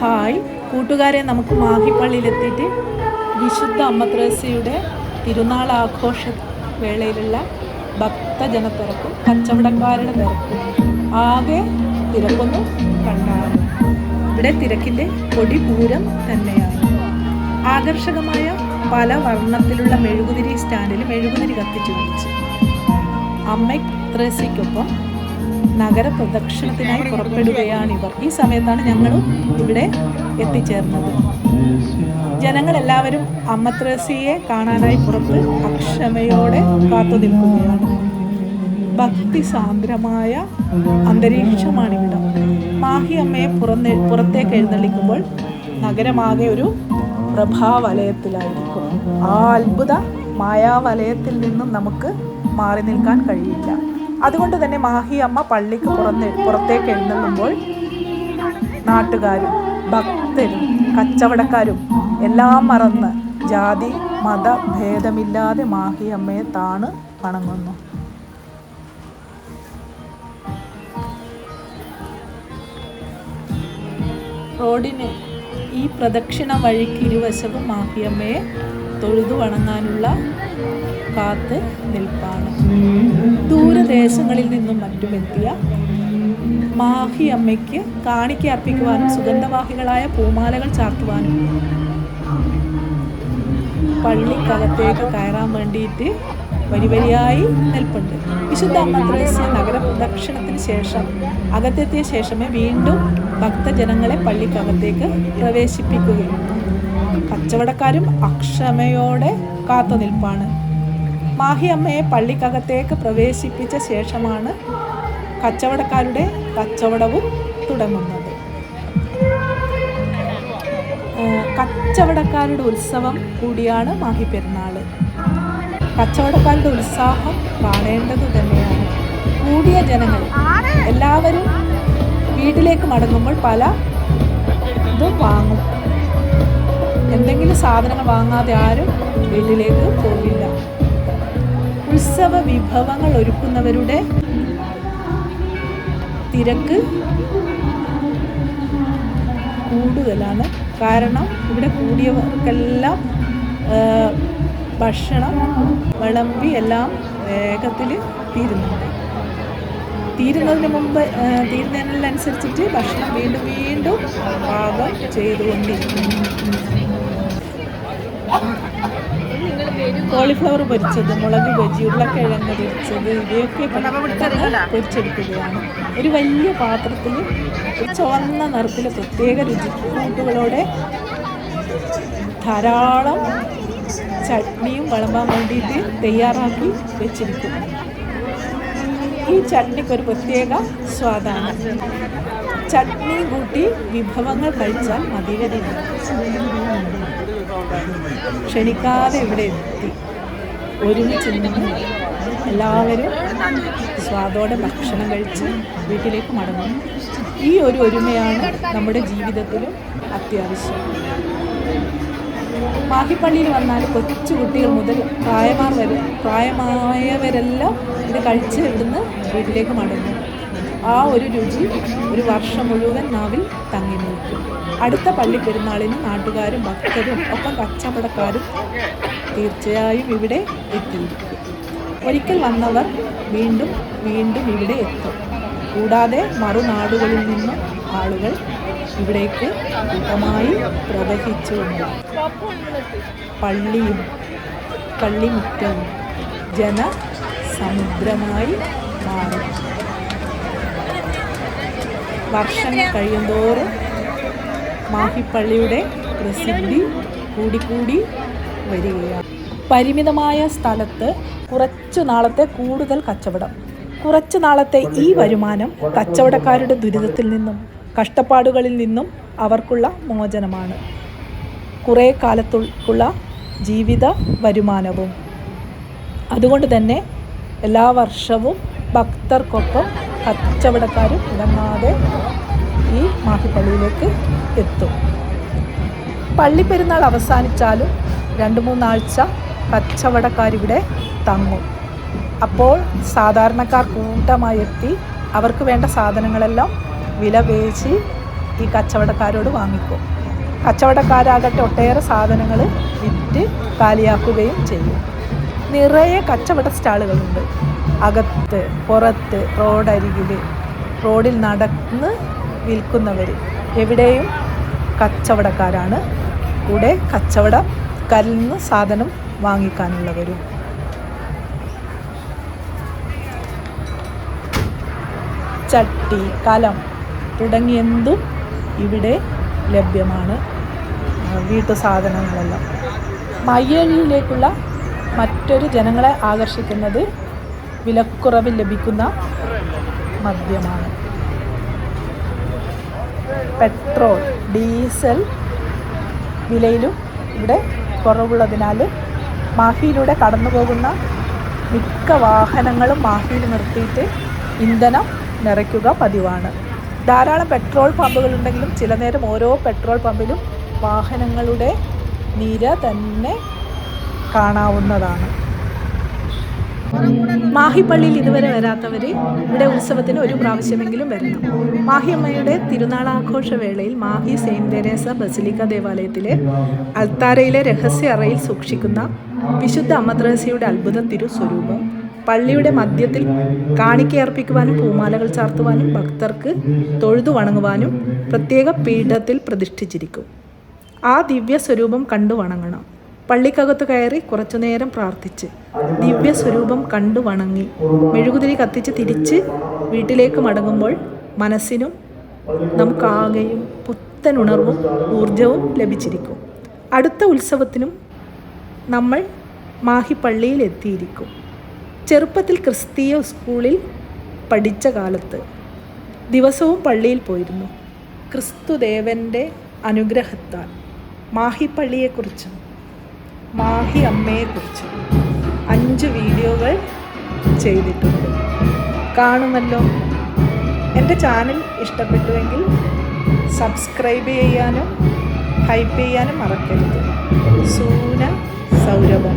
Hi. കൂട്ടുകാരെ നമുക്ക് മാഹിപ്പള്ളിയിലെത്തിയിട്ട് വിശുദ്ധ അമ്മത്രേസിയുടെ തിരുനാൾ ആഘോഷ വേളയിലുള്ള ഭക്തജനത്തിരക്കും കച്ചവടക്കാരുടെ തിരക്കും ആകെ തിരക്കൊന്നും കണ്ടാണ് ഇവിടെ തിരക്കിന്റെ പൊടിപൂരം തന്നെയാണ്. ആകർഷകമായ പല വർണത്തിലുള്ള മെഴുകുതിരി സ്റ്റാൻഡിൽ മെഴുകുതിരി കത്തിച്ചു വിളിച്ച് അമ്മ ത്രേസ്യയ്ക്കൊപ്പം നഗര പ്രദക്ഷിണത്തിനായി പുറപ്പെടുകയാണിവർ ഈ സമയത്താണ് ഞങ്ങളും ഇവിടെ എത്തിച്ചേർന്നത്. ജനങ്ങളെല്ലാവരും അമ്മത്രസിയെ കാണാനായി പുറത്ത് അക്ഷമയോടെ കാത്തു നിൽക്കുകയാണ്. ഭക്തി സാന്ദ്രമായ അന്തരീക്ഷമാണിവിടം. മാഹി അമ്മയെ പുറന്ന് പുറത്തേക്ക് എഴുന്നള്ളിക്കുമ്പോൾ നഗരമാകെ ഒരു പ്രഭാവലയത്തിലായിരിക്കും ആ അത്ഭുത മായാവലയത്തിൽ നിന്നും നമുക്ക് മാറി നിൽക്കാൻ കഴിയില്ല. അതുകൊണ്ട് തന്നെ മാഹി അമ്മ പള്ളിക്ക് പുറന്ന് പുറത്തേക്ക് എഴുന്നള്ളുമ്പോൾ നാട്ടുകാരും ഭക്തരും കച്ചവടക്കാരും എല്ലാം മറന്ന് ജാതി മത ഭേദമില്ലാതെ മാഹി അമ്മയെ താണ് വണങ്ങുന്നു. റോഡിന് ഈ പ്രദക്ഷിണ വഴിക്ക് ഇരുവശവും മാഹിയമ്മയെ തൊഴുതു വണങ്ങാനുള്ള കാത്ത് നിൽപ്പാണ്. ദൂരദേശങ്ങളിൽ നിന്നും മറ്റുമെത്തിയ മാഹി അമ്മയ്ക്ക് കാണിക്ക അർപ്പിക്കുവാനും സുഗന്ധവാഹികളായ പൂമാലകൾ ചാർത്തുവാനും പള്ളിക്കകത്തേക്ക് കയറാൻ വേണ്ടിയിട്ട് വരി വരിയായി നിൽപ്പുണ്ട്. വിശുദ്ധ അമ്മദ്രസ്യ നഗര പ്രദക്ഷിണത്തിന് ശേഷം അകത്തെത്തിയ ശേഷമേ വീണ്ടും ഭക്തജനങ്ങളെ പള്ളിക്കകത്തേക്ക് പ്രവേശിപ്പിക്കുകയും കച്ചവടക്കാരും അക്ഷമയോടെ കാത്തു നിൽപ്പാണ് മാഹി അമ്മയെ പള്ളിക്കകത്തേക്ക് പ്രവേശിപ്പിച്ച ശേഷമാണ് കച്ചവടക്കാരുടെ കച്ചവടവും തുടങ്ങുന്നത്. കച്ചവടക്കാരുടെ ഉത്സവം കൂടിയാണ് മാഹി പെരുന്നാൾ. കച്ചവടക്കാരുടെ ഉത്സാഹം കാണേണ്ടത് തന്നെയാണ്. കൂടിയ ജനങ്ങൾ എല്ലാവരും വീട്ടിലേക്ക് മടങ്ങുമ്പോൾ പല ഇതും വാങ്ങും. എന്തെങ്കിലും സാധനങ്ങൾ വാങ്ങാതെ ആരും വീട്ടിലേക്ക് പോകില്ല. ഉത്സവ വിഭവങ്ങൾ ഒരുക്കുന്നവരുടെ തിരക്ക് കൂടുതലാണ്. കാരണം ഇവിടെ കൂടിയവർക്കെല്ലാം ഭക്ഷണം വിളമ്പി എല്ലാം വേഗത്തിൽ തീരുന്നുണ്ട്. തീരുന്നതിന് മുമ്പ് തീരുന്നതിനനുസരിച്ചിട്ട് ഭക്ഷണം വീണ്ടും വീണ്ടും പാകം ചെയ്തുകൊണ്ടിരിക്കുന്നു. കോളിഫ്ലവർ പൊരിച്ചത് മുളക് ബജി ഉരുളക്കിഴങ്ങ് പൊരിച്ചത് ഇവയൊക്കെ പൊരിച്ചെടുക്കുകയാണ്. ഒരു വലിയ പാത്രത്തിൽ ചുവന്ന നിറത്തിൽ പ്രത്യേക രുചിക്കൂട്ടുകളോടെ ധാരാളം ചട്നിയും വിളമ്പാൻ വേണ്ടിയിട്ട് തയ്യാറാക്കി വെച്ചിരിക്കുന്നു. ഈ ചട്നിക്ക് ഒരു പ്രത്യേക സ്വാദാണ്. ചട്നി കൂട്ടി വിഭവങ്ങൾ കഴിച്ചാൽ മതിവരില്ല ക്ഷണിക്കാതെ ഇവിടെ എത്തി. ഒരുമിച്ച് എല്ലാവരും സ്വാദോടെ ഭക്ഷണം കഴിച്ച് വീട്ടിലേക്ക് മടങ്ങും. ഈ ഒരു ഒരുമയാണ് നമ്മുടെ ജീവിതത്തിലും അത്യാവശ്യം. മാഹിപ്പള്ളിയിൽ വന്നാൽ കൊച്ചു കുട്ടികൾ മുതൽ പ്രായമാർ വരെ പ്രായമായവരെല്ലാം ഇത് കഴിച്ച് ഇവിടുന്ന് വീട്ടിലേക്ക് മടങ്ങും. ആ ഒരു രുചി ഒരു വർഷം മുഴുവൻ നാവിൽ തങ്ങി നിൽക്കും. അടുത്ത പള്ളി പെരുന്നാളിന് നാട്ടുകാരും ഭക്തരും ഒപ്പം കച്ചവടക്കാരും തീർച്ചയായും ഇവിടെ എത്തിയിരിക്കും. ഒരിക്കൽ വന്നവർ വീണ്ടും വീണ്ടും ഇവിടെ എത്തും. കൂടാതെ മറുനാടുകളിൽ നിന്ന് ആളുകൾ ഇവിടേക്ക് കൂട്ടമായി പ്രവഹിച്ചുകൊണ്ട് പള്ളിയും പള്ളിമുറ്റവും ജനസമുദ്രമായി മാറും. വർഷങ്ങൾ കഴിയുന്തോറും മാഹിപ്പള്ളിയുടെ പ്രസിദ്ധി കൂടിക്കൂടി വരികയാണ്. പരിമിതമായ സ്ഥലത്ത് കുറച്ചു നാളത്തെ കൂടുതൽ കച്ചവടം. കുറച്ചു നാളത്തെ ഈ വരുമാനം കച്ചവടക്കാരുടെ ദുരിതത്തിൽ നിന്നും കഷ്ടപ്പാടുകളിൽ നിന്നും അവർക്കുള്ള മോചനമാണ്. കുറേ കാലത്തുള്ള ജീവിത വരുമാനവും. അതുകൊണ്ട് തന്നെ എല്ലാ വർഷവും ഭക്തർക്കൊപ്പം കച്ചവടക്കാരും ഇടങ്ങാതെ ഈ മാഹിപ്പള്ളിയിലേക്ക് എത്തും. പള്ളിപ്പെരുന്നാൾ അവസാനിച്ചാലും രണ്ട് മൂന്നാഴ്ച കച്ചവടക്കാരിവിടെ തങ്ങും. അപ്പോൾ സാധാരണക്കാർ കൂട്ടമായി എത്തി അവർക്ക് വേണ്ട സാധനങ്ങളെല്ലാം വില പേശി ഈ കച്ചവടക്കാരോട് വാങ്ങിക്കും. കച്ചവടക്കാരാകട്ടെ ഒട്ടേറെ സാധനങ്ങൾ വിറ്റ് കാലിയാക്കുകയും ചെയ്യും. നിറയെ കച്ചവട സ്റ്റാളുകളുണ്ട്. അകത്ത് പുറത്ത് റോഡരികിൽ റോഡിൽ നടന്ന് വിൽക്കുന്നവർ എവിടെയും കച്ചവടക്കാരാണ്. കൂടെ കച്ചവടക്കാരിൽ നിന്ന് സാധനം വാങ്ങിക്കാനുള്ളവരും. ചട്ടി കലം തുടങ്ങിയെന്തും ഇവിടെ ലഭ്യമാണ്. വീട്ടു സാധനങ്ങളെല്ലാം. മയ്യഴിയിലേക്കുള്ള മറ്റൊരു ജനങ്ങളെ ആകർഷിക്കുന്നത് വിലക്കുറവിൽ ലഭിക്കുന്ന മദ്യമാണ്. പെട്രോൾ ഡീസൽ വിലയിലും ഇവിടെ കുറവുള്ളതിനാൽ മാഹിയിലൂടെ കടന്നു പോകുന്ന മിക്ക വാഹനങ്ങളും മാഹിയിൽ നിർത്തിയിട്ട് ഇന്ധനം നിറയ്ക്കുക പതിവാണ്. ധാരാളം പെട്രോൾ പമ്പുകളുണ്ടെങ്കിലും ചില നേരം ഓരോ പെട്രോൾ പമ്പിലും വാഹനങ്ങളുടെ നിര തന്നെ കാണാവുന്നതാണ്. മാഹിപ്പള്ളിയിൽ ഇതുവരെ വരാത്തവർ ഇവിടെ ഉത്സവത്തിന് ഒരു പ്രാവശ്യമെങ്കിലും വരണം. മാഹിയമ്മയുടെ തിരുനാളാഘോഷ വേളയിൽ മാഹി സെയിന്റ് തെരേസ ബസിലിക്ക ദേവാലയത്തിലെ അൽത്താരയിലെ രഹസ്യ അറയിൽ സൂക്ഷിക്കുന്ന വിശുദ്ധ അമ്മദ്രഹസ്യയുടെ അത്ഭുത തിരുസ്വരൂപം പള്ളിയുടെ മധ്യത്തിൽ കാണിക്കയർപ്പിക്കുവാനും പൂമാലകൾ ചാർത്തുവാനും ഭക്തർക്ക് തൊഴുതു വണങ്ങുവാനും പ്രത്യേക പീഠത്തിൽ പ്രതിഷ്ഠിച്ചിരിക്കും. ആ ദിവ്യ സ്വരൂപം കണ്ടു വണങ്ങണം. പള്ളിക്കകത്ത് കയറി കുറച്ചുനേരം പ്രാർത്ഥിച്ച് ദിവ്യ സ്വരൂപം കണ്ടു വണങ്ങി. മെഴുകുതിരി കത്തിച്ച് തിരിച്ച് വീട്ടിലേക്ക് മടങ്ങുമ്പോൾ മനസ്സിനും നമുക്കാകെയും പുത്തൻ ഉണർവും ഊർജവും ലഭിച്ചിരിക്കും. അടുത്ത ഉത്സവത്തിനും നമ്മൾ മാഹിപ്പള്ളിയിൽ എത്തിയിരിക്കും. ചെറുപ്പത്തിൽ ക്രിസ്തീയ സ്കൂളിൽ പഠിച്ച കാലത്ത് ദിവസവും പള്ളിയിൽ പോയിരുന്നു. ക്രിസ്തുദേവന്റെ അനുഗ്രഹത്താൽ മാഹി പള്ളിയെക്കുറിച്ചും മാഹി അമ്മയെക്കുറിച്ച് അഞ്ച് വീഡിയോകൾ ചെയ്തിട്ടുണ്ട്. കാണുമല്ലോ എന്റെ ചാനൽ ഇഷ്ടപ്പെട്ടുവെങ്കിൽ സബ്സ്ക്രൈബ് ചെയ്യാനും ഹൈപ്പ് ചെയ്യാനും മറക്കരുത്. സൂന സൗരഭം.